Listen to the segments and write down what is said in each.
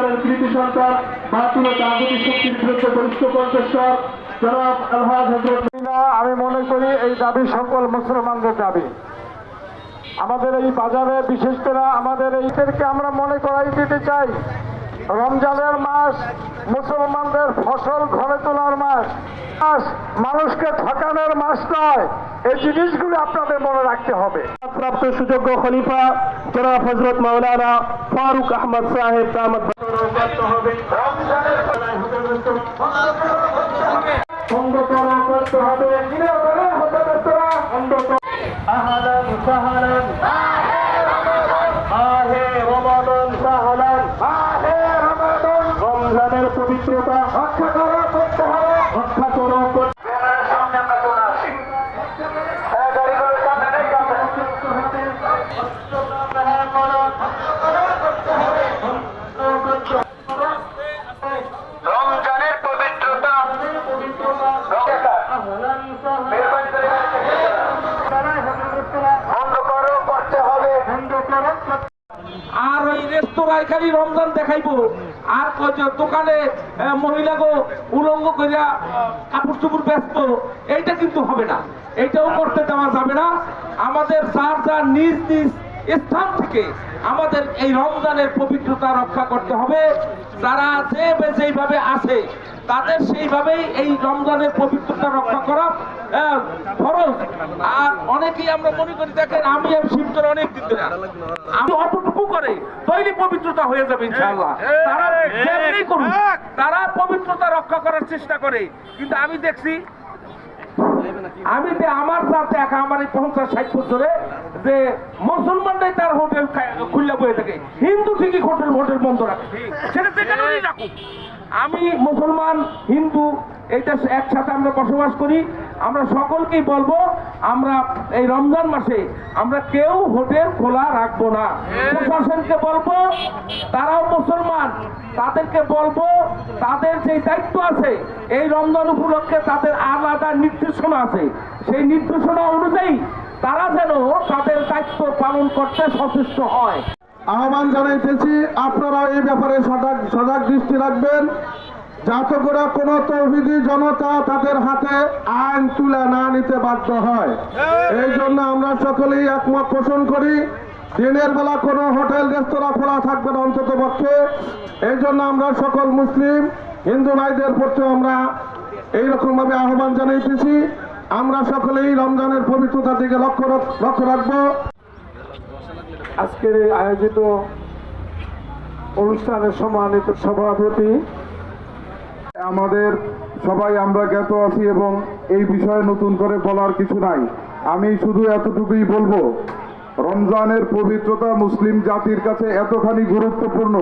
সত্যিকারের কৃতি সন্তান বাতিল ও শক্তির বিরুদ্ধে বলিষ্ঠ কণ্ঠস্বর। জনাব আলহাজ হজরত আমি মনে করি এই দাবি সকল মুসলমানদের দাবি। আমাদের এই বাজারে, বিশেষ করে আমাদের এইদেরকে আমরা মনে করাই দিতে চাই। রমজানের মাস, মুসলমানদের ফসল ঘরে তোলার মাস। মাস মানুষকে ঠকানোর মাস নয়, এই জিনিসগুলো আপনাদের মনে রাখতে হবে। প্রাপ্ত সুযোগ্য খলিফা জনাব হজরত মাওলানা ফারুক আহমদ সাহেব দামত অন্ধকার করতে হবে। অন্ধকার। খালি রমজান দেখাইবো। আর দোকানে মহিলা মহিলাগো উলঙ্গ করিয়া কাপড় চুপুর ব্যস্ত, এইটা কিন্তু হবে না। এইটাও করতে দেওয়া যাবে না। আমাদের যার যার নিজ নিজ স্থান থেকে আমাদের এই রমজানের পবিত্রতা রক্ষা করতে হবে। তারা যে যেইভাবে আছে তাদের সেইভাবেই এই রমজানের পবিত্রতা রক্ষা করা ফরজ। আর অনেকেই আমরা মনে করি দেখেন আমি আর শিবচর অনেক ধরে। আমি অতটুকু করে তৈরি পবিত্রতা হয়ে যাবে ইনশাআল্লাহ। তারা যেমনি করুক তারা পবিত্রতা রক্ষা করার চেষ্টা করে। কিন্তু আমি দেখছি আমি যে আমার সাথে একা আমার এই পঞ্চাশ ষাট বছরে যে মুসলমানরাই তার হোটেল খুললে বয়ে থাকে। হিন্দু ঠিকই হোটেল হোটেল বন্ধ রাখে। সেটা রাখুক। আমি মুসলমান, হিন্দু এইটা একসাথে আমরা বসবাস করি। আমরা সকলকেই বলব, আমরা এই রমজান মাসে আমরা কেউ হোটেল খোলা রাখব না। প্রশাসনকে বলব, তারাও মুসলমান, তাদেরকে বলব, তাদের যে দায়িত্ব আছে, এই রমজান উপলক্ষে তাদের আলাদা নির্দেশনা আছে। সেই নির্দেশনা অনুযায়ী তারা যেন তাদের দায়িত্ব পালন করতে সচেষ্ট হয়। আহ্বান জানাইতেছি আপনারা এই ব্যাপারে সজাগ সজাগ দৃষ্টি রাখবেন। যাতে করে কোনো তৌহিদি জনতা তাদের হাতে আইন তুলে না নিতে বাধ্য হয়। এই জন্য আমরা সকলেই একমত পোষণ করি দিনের বেলা কোনো হোটেল রেস্তোরাঁ খোলা থাকবে না অন্তত পক্ষে এই জন্য আমরা সকল মুসলিম হিন্দু ভাইদের প্রতি আমরা এইরকম ভাবে আহ্বান জানাইতেছি। আমরা সকলেই রমজানের পবিত্রতার দিকে লক্ষ্য লক্ষ্য রাখব। আজকের আয়োজিত অনুষ্ঠানের সম্মানিত সভাপতি, আমাদের সবাই আমরা জ্ঞাত আছি এবং এই বিষয়ে নতুন করে বলার কিছু নাই। আমি শুধু এতটুকুই বলব, রমজানের পবিত্রতা মুসলিম জাতির কাছে এতখানি গুরুত্বপূর্ণ,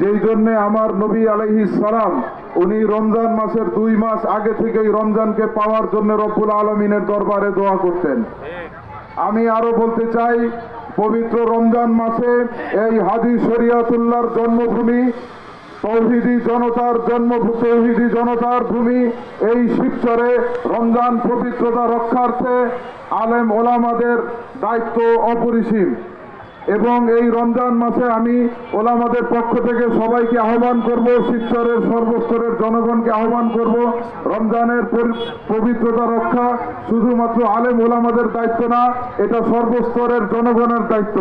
যেই জন্যে আমার নবী আলহি সালাম, উনি রমজান মাসের দুই মাস আগে থেকেই রমজানকে পাওয়ার জন্য রব্বুল আলমিনের দরবারে দোয়া করতেন। আমি আরও বলতে চাই পবিত্র রমজান মাসে এই হাজি শরিয়াতুল্লাহর জন্মভূমি, তৌহিদি জনতার জন্ম, তৌহিদি জনতার ভূমি, এই শিবচরে রমজান পবিত্রতা রক্ষার্থে আলেম ওলামাদের দায়িত্ব অপরিসীম। এবং এই রমজান মাসে আমি ওলামাদের পক্ষ থেকে সবাইকে আহ্বান করব, শিবচরের সর্বস্তরের জনগণকে আহ্বান করব, রমজানের পবিত্রতা রক্ষা শুধুমাত্র আলেম ওলামাদের দায়িত্ব না, এটা সর্বস্তরের জনগণের দায়িত্ব।